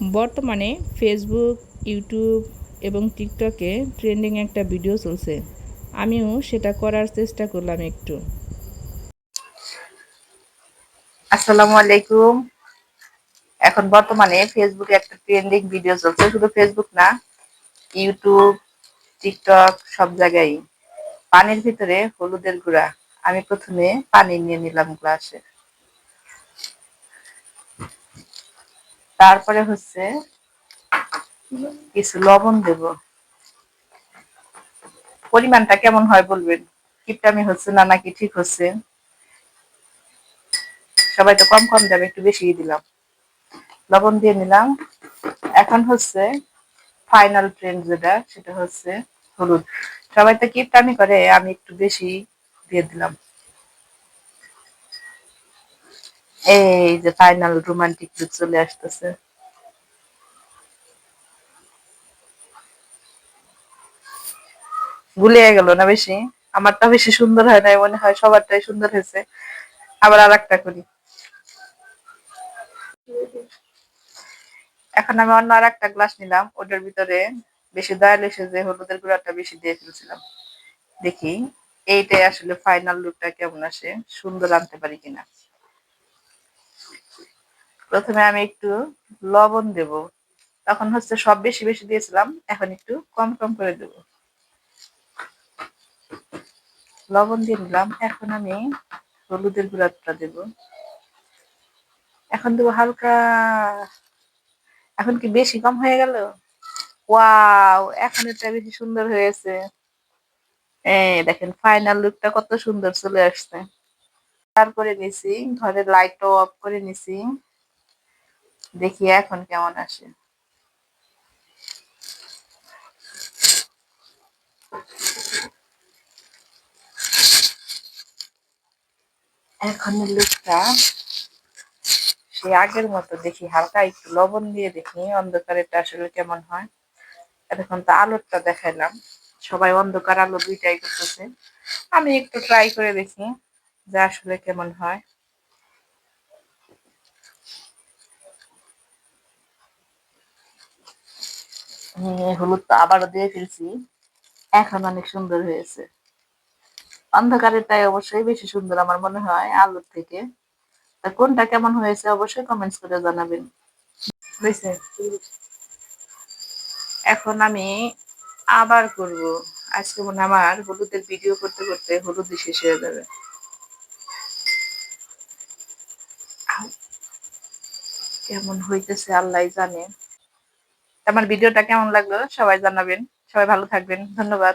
বর্তমানে Facebook YouTube এবং টিকটকে ট্রেন্ডিং একটা ভিডিও চলছে। আমিও সেটা করার চেষ্টা করলাম একটু। আসসালামু আলাইকুম। এখন বর্তমানে ফেসবুকে একটা ট্রেন্ডিং ভিডিও চলছে, শুধু ফেসবুক না ইউটিউব টিকটক সব জায়গায়। পানির ভিতরে হলুদের গুঁড়া। আমি প্রথমে পানি নিয়ে নিলাম গ্লাসে তারপরে হচ্ছে কিছু লবণ দেব। পরিমাণটা কেমন হয় বলবেন? কিপটামি হচ্ছে না নাকি ঠিক হচ্ছে? সবাই তো কম কম দেবে একটু বেশি দিলাম। লবণ দিয়ে নিলাম। এখন হচ্ছে ফাইনাল ট্রেন্ড যেটা, সেটা হচ্ছে হলুদ। সবাই তো কিপটামি করে, আমি একটু বেশি দিয়ে দিলাম। এই যে ফাইনাল রোমান্টিক লুক চলে আসতেছে। গুলিয়ে গেল না বেশি? আমারটা বেশি সুন্দর হয় নাই, মনে হয় সবারটাই সুন্দর হয়েছে। আবার আর একটা করি। এখন আমি অন্য আর একটা গ্লাস নিলাম, ওটার ভিতরে বেশি দয়াল এসে যে হলুদের গুঁড়াটা বেশি দিয়ে ফেলছিলাম। দেখি, এইটাই আসলে ফাইনাল লুকটা কেমন আসে, সুন্দর আনতে পারি কিনা। প্রথমে আমি একটু লবণ দেব। তখন হচ্ছে সব বেশি বেশি দিয়েছিলাম, এখন একটু কম কম করে দেব। লবণ দিয়ে নিলাম, এখন আমি হলুদের গুঁড়াটা দেব। এখন দেবো হালকা, এখন কি বেশি কম হয়ে গেল? ওয়াও, এখন এটা বেশি সুন্দর হয়েছে দেখেন ফাইনাল লুকটা কত সুন্দর চলে আসছে। আর করে নিছি ঘরের লাইটও অফ করে নিছি। দেখি এখন কেমন আসে। এখন লুকটা সে আগের মতো দেখি, হালকা একটু লবণ দিয়ে দেখি অন্ধকারেটা আসলে কেমন হয়। এখন তো আলোরটা দেখাইলাম, সবাই অন্ধকার আলো দুইটাই করতেছে। আমি একটু ট্রাই করে দেখি যে আসলে কেমন হয়। হলুদ তো আবারও দিয়ে ফেলছি। এখন অনেক সুন্দর হয়েছে। অন্ধকারের তাই অবশ্যই বেশি সুন্দর আমার মনে হয় আলোর থেকে। তা কোনটা কেমন হয়েছে অবশ্যই কমেন্টস করে জানাবেন। এখন আমি আবার করব। আজকে মনে আমার হলুদের ভিডিও করতে করতে হলুদ শেষ হয়ে যাবে। কেমন হইতেছে আল্লাহ জানে। আমার ভিডিওটা কেমন লাগল সবাই জানাবেন। সবাই ভালো থাকবেন। ধন্যবাদ।